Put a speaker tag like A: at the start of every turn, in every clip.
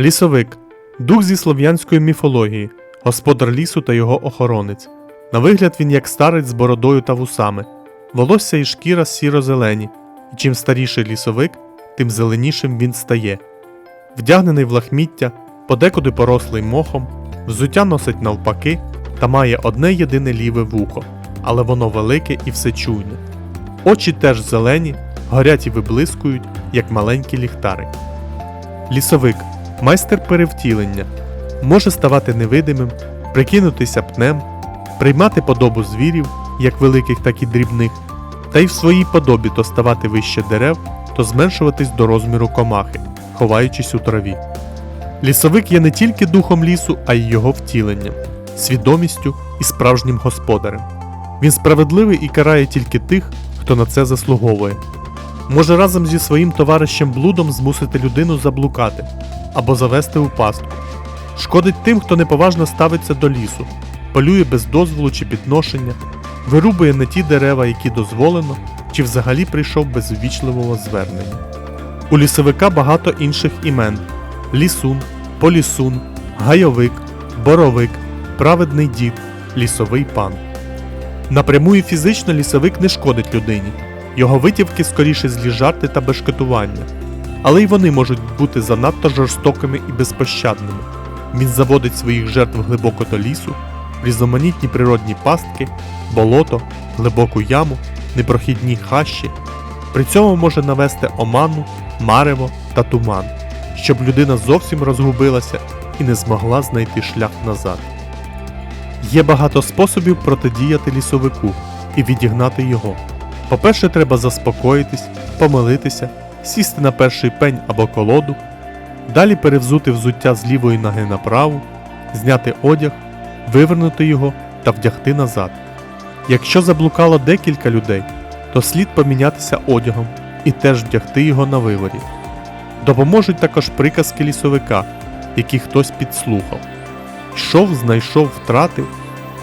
A: Лісовик дух зі слов'янської міфології, господар лісу та його охоронець. На вигляд він як старець з бородою та вусами, волосся і шкіра сіро-зелені, і чим старіший лісовик, тим зеленішим він стає. Вдягнений в лахміття, подекуди порослий мохом, взуття носить навпаки та має одне єдине ліве вухо, але воно велике і всечуйне. Очі теж зелені, горять і виблискують, як маленькі ліхтари. Лісовик майстер перевтілення, може ставати невидимим, прикинутися пнем, приймати подобу звірів, як великих, так і дрібних, та й в своїй подобі то ставати вище дерев, то зменшуватись до розміру комахи, ховаючись у траві. Лісовик є не тільки духом лісу, а й його втіленням, свідомістю і справжнім господарем. Він справедливий і карає тільки тих, хто на це заслуговує. Може разом зі своїм товаришем блудом змусити людину заблукати або завести у пастку. Шкодить тим, хто неповажно ставиться до лісу, полює без дозволу чи підношення, вирубує не ті дерева, які дозволено, чи взагалі прийшов без ввічливого звернення. У лісовика багато інших імен: лісун, полісун, гайовик, боровик, праведний дід, лісовий пан. Напряму і фізично лісовик не шкодить людині. Його витівки скоріше злі жарти та бешкетування. Але й вони можуть бути занадто жорстокими і безпощадними. Він заводить своїх жертв глибоко до лісу, в різноманітні природні пастки, болото, глибоку яму, непрохідні хащі. При цьому може навести оману, марево та туман, щоб людина зовсім розгубилася і не змогла знайти шлях назад. Є багато способів протидіяти лісовику і відігнати його. По-перше, треба заспокоїтись, помолитися, сісти на перший пень або колоду, далі перевзути взуття з лівої ноги на праву, зняти одяг, вивернути його та вдягти назад. Якщо заблукало декілька людей, то слід помінятися одягом і теж вдягти його на виворі. Допоможуть також приказки лісовика, які хтось підслухав. Йшов, знайшов, втратив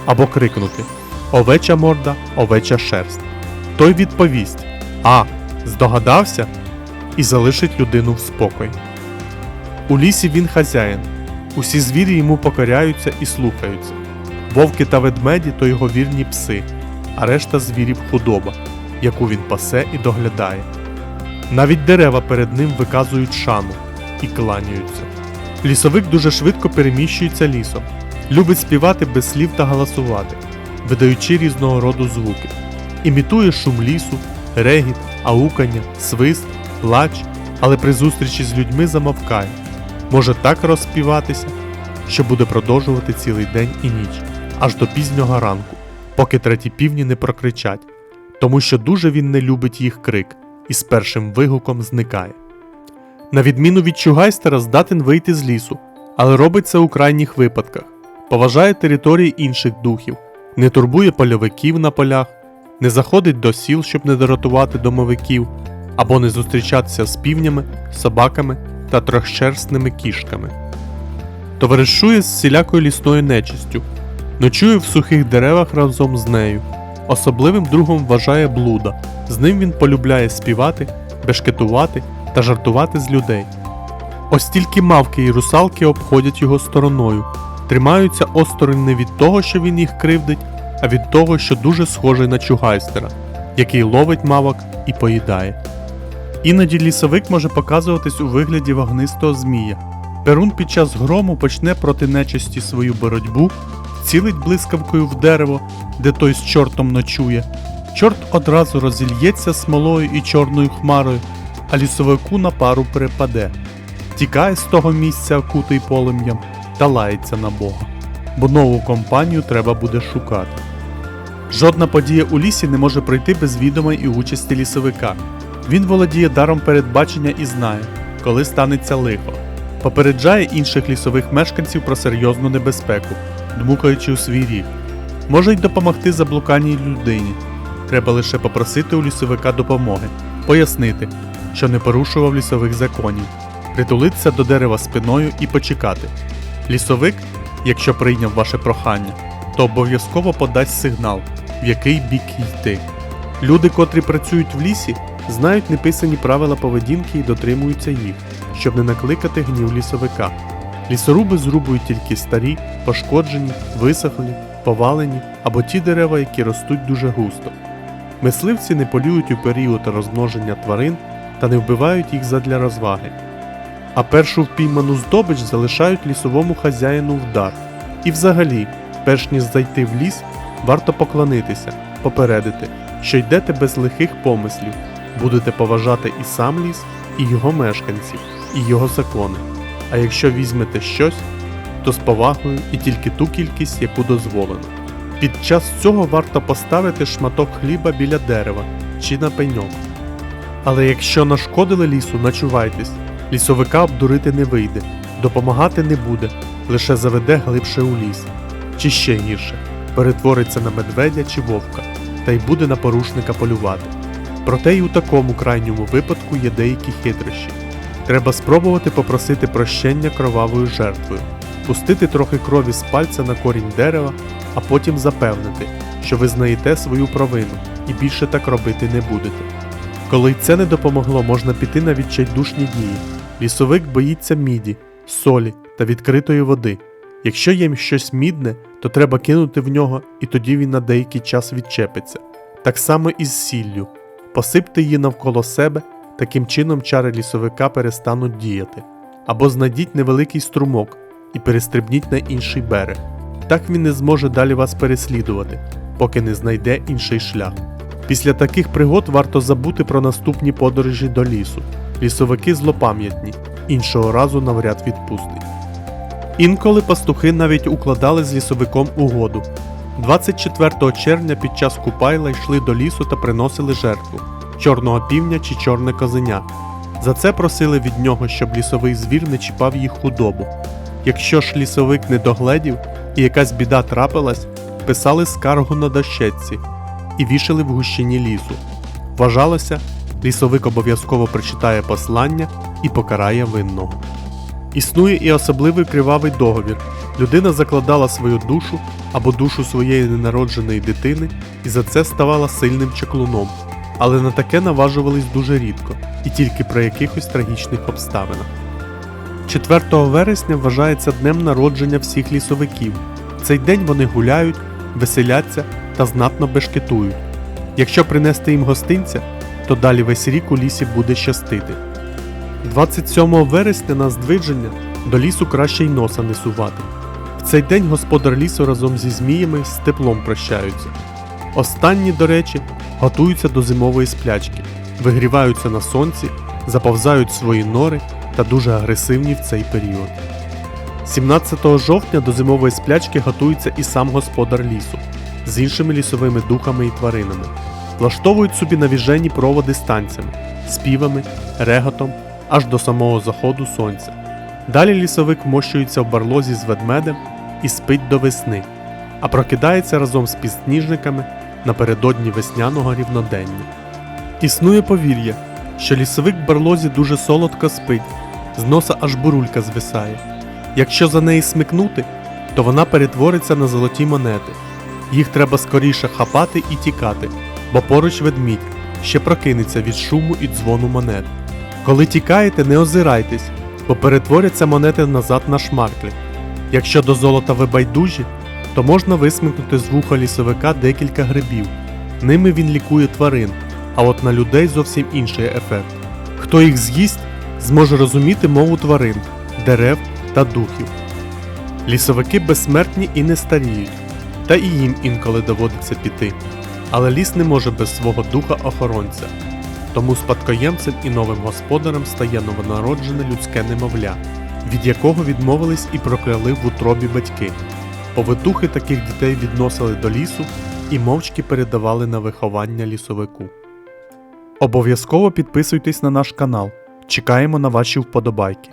A: або крикнути Овеча морда, овеча шерсть. Той відповість А. Здогадався і залишить людину в спокої. У лісі він хазяїн. Усі звірі йому покоряються і слухаються. Вовки та ведмеді то його вірні пси, а решта звірів худоба, яку він пасе і доглядає. Навіть дерева перед ним виказують шану і кланяються. Лісовик дуже швидко переміщується лісом, любить співати без слів та галасувати, видаючи різного роду звуки, імітує шум лісу, регіт, аукання, свист, плач, але при зустрічі з людьми замовкає, може так розспіватися, що буде продовжувати цілий день і ніч, аж до пізнього ранку, поки треті півні не прокричать, тому що дуже він не любить їх крик і з першим вигуком зникає. На відміну від чугайстера, здатен вийти з лісу, але робить це у крайніх випадках, поважає території інших духів, не турбує польовиків на полях, не заходить до сіл, щоб не дратувати домовиків, або не зустрічатися з півнями, собаками та трьохшерстними кішками. Товаришує з всілякою лісною нечистю, ночує в сухих деревах разом з нею. Особливим другом вважає блуда, з ним він полюбляє співати, бешкетувати та жартувати з людей. Ось тільки мавки і русалки обходять його стороною, тримаються осторонь не від того, що він їх кривдить, а від того, що дуже схожий на чугайстера, який ловить мавок і поїдає. Іноді лісовик може показуватись у вигляді вогнистого змія. Перун під час грому почне проти нечисті свою боротьбу, цілить блискавкою в дерево, де той з чортом ночує. Чорт одразу розільється смолою і чорною хмарою, а лісовику на пару перепаде, тікає з того місця, окутий полум'ям, та лається на Бога, бо нову компанію треба буде шукати. Жодна подія у лісі не може пройти без відома і участі лісовика. Він володіє даром передбачення і знає, коли станеться лихо, попереджає інших лісових мешканців про серйозну небезпеку, дмукаючи у свій ріг. Може й допомогти заблуканій людині. Треба лише попросити у лісовика допомоги, пояснити, що не порушував лісових законів, притулитися до дерева спиною і почекати. Лісовик, якщо прийняв ваше прохання, то обов'язково подасть сигнал, в який бік йти. Люди, котрі працюють в лісі, знають неписані правила поведінки і дотримуються їх, щоб не накликати гнів лісовика. Лісоруби зрубують тільки старі, пошкоджені, висохлі, повалені або ті дерева, які ростуть дуже густо. Мисливці не полюють у період розмноження тварин та не вбивають їх задля розваги. А першу впійману здобич залишають лісовому хазяїну в дар. І взагалі, перш ніж зайти в ліс, варто поклонитися, попередити, що йдете без лихих помислів, будете поважати і сам ліс, і його мешканців, і його закони. А якщо візьмете щось, то з повагою і тільки ту кількість, яку дозволено. Під час цього варто поставити шматок хліба біля дерева чи на пеньок. Але якщо нашкодили лісу, начувайтесь, лісовика обдурити не вийде, допомагати не буде, лише заведе глибше у ліс. Чи ще гірше, перетвориться на медведя чи вовка, та й буде на порушника полювати. Проте й у такому крайньому випадку є деякі хитрощі. Треба спробувати попросити прощення кровавою жертвою, пустити трохи крові з пальця на корінь дерева, а потім запевнити, що ви знаєте свою провину і більше так робити не будете. Коли й це не допомогло, можна піти на відчайдушні дії. Лісовик боїться міді, солі та відкритої води. Якщо є щось мідне, то треба кинути в нього, і тоді він на деякий час відчепиться. Так само і з сіллю. Посипте її навколо себе, таким чином чари лісовика перестануть діяти. Або знайдіть невеликий струмок і перестрибніть на інший берег. Так він не зможе далі вас переслідувати, поки не знайде інший шлях. Після таких пригод варто забути про наступні подорожі до лісу. Лісовики злопам'ятні, іншого разу навряд відпустить. Інколи пастухи навіть укладали з лісовиком угоду. 24 червня під час Купайла йшли до лісу та приносили жертву чорного півня чи чорне козеня. За це просили від нього, щоб лісовий звір не чіпав їх худобу. Якщо ж лісовик не догледів і якась біда трапилась, писали скаргу на дощечці і вішали в гущині лісу. Вважалося, лісовик обов'язково прочитає послання і покарає винного. Існує і особливий кривавий договір. Людина закладала свою душу або душу своєї ненародженої дитини і за це ставала сильним чаклуном. Але на таке наважувались дуже рідко і тільки при якихось трагічних обставинах. 4 вересня вважається днем народження всіх лісовиків. Цей день вони гуляють, веселяться та знатно бешкетують. Якщо принести їм гостинця, то далі весь рік у лісі буде щастити. 27 вересня на здвидження до лісу краще й носа не сувати. В цей день господар лісу разом зі зміями з теплом прощаються. Останні, до речі, готуються до зимової сплячки, вигріваються на сонці, заповзають свої нори та дуже агресивні в цей період. 17 жовтня до зимової сплячки готується і сам господар лісу з іншими лісовими духами і тваринами. Влаштовують собі навіжені проводи з танцями, співами, реготом аж до самого заходу сонця. Далі лісовик вмощується в барлозі з ведмедем і спить до весни, а прокидається разом з підсніжниками напередодні весняного рівнодення. Існує повір'я, що лісовик в барлозі дуже солодко спить, з носа аж бурулька звисає. Якщо за неї смикнути, то вона перетвориться на золоті монети. Їх треба скоріше хапати і тікати, бо поруч ведмідь ще прокинеться від шуму і дзвону монет. Коли тікаєте, не озирайтесь, бо перетворяться монети назад на шмарклі. Якщо до золота ви байдужі, то можна висмикнути з вуха лісовика декілька грибів. Ними він лікує тварин, а от на людей зовсім інший ефект. Хто їх з'їсть, зможе розуміти мову тварин, дерев та духів. Лісовики безсмертні і не старіють, та і їм інколи доводиться піти. Але ліс не може без свого духа охоронця. Тому спадкоємцем і новим господарем стає новонароджене людське немовля, від якого відмовились і прокляли в утробі батьки. Повитухи таких дітей відносили до лісу і мовчки передавали на виховання лісовику. Обов'язково підписуйтесь на наш канал. Чекаємо на ваші вподобайки.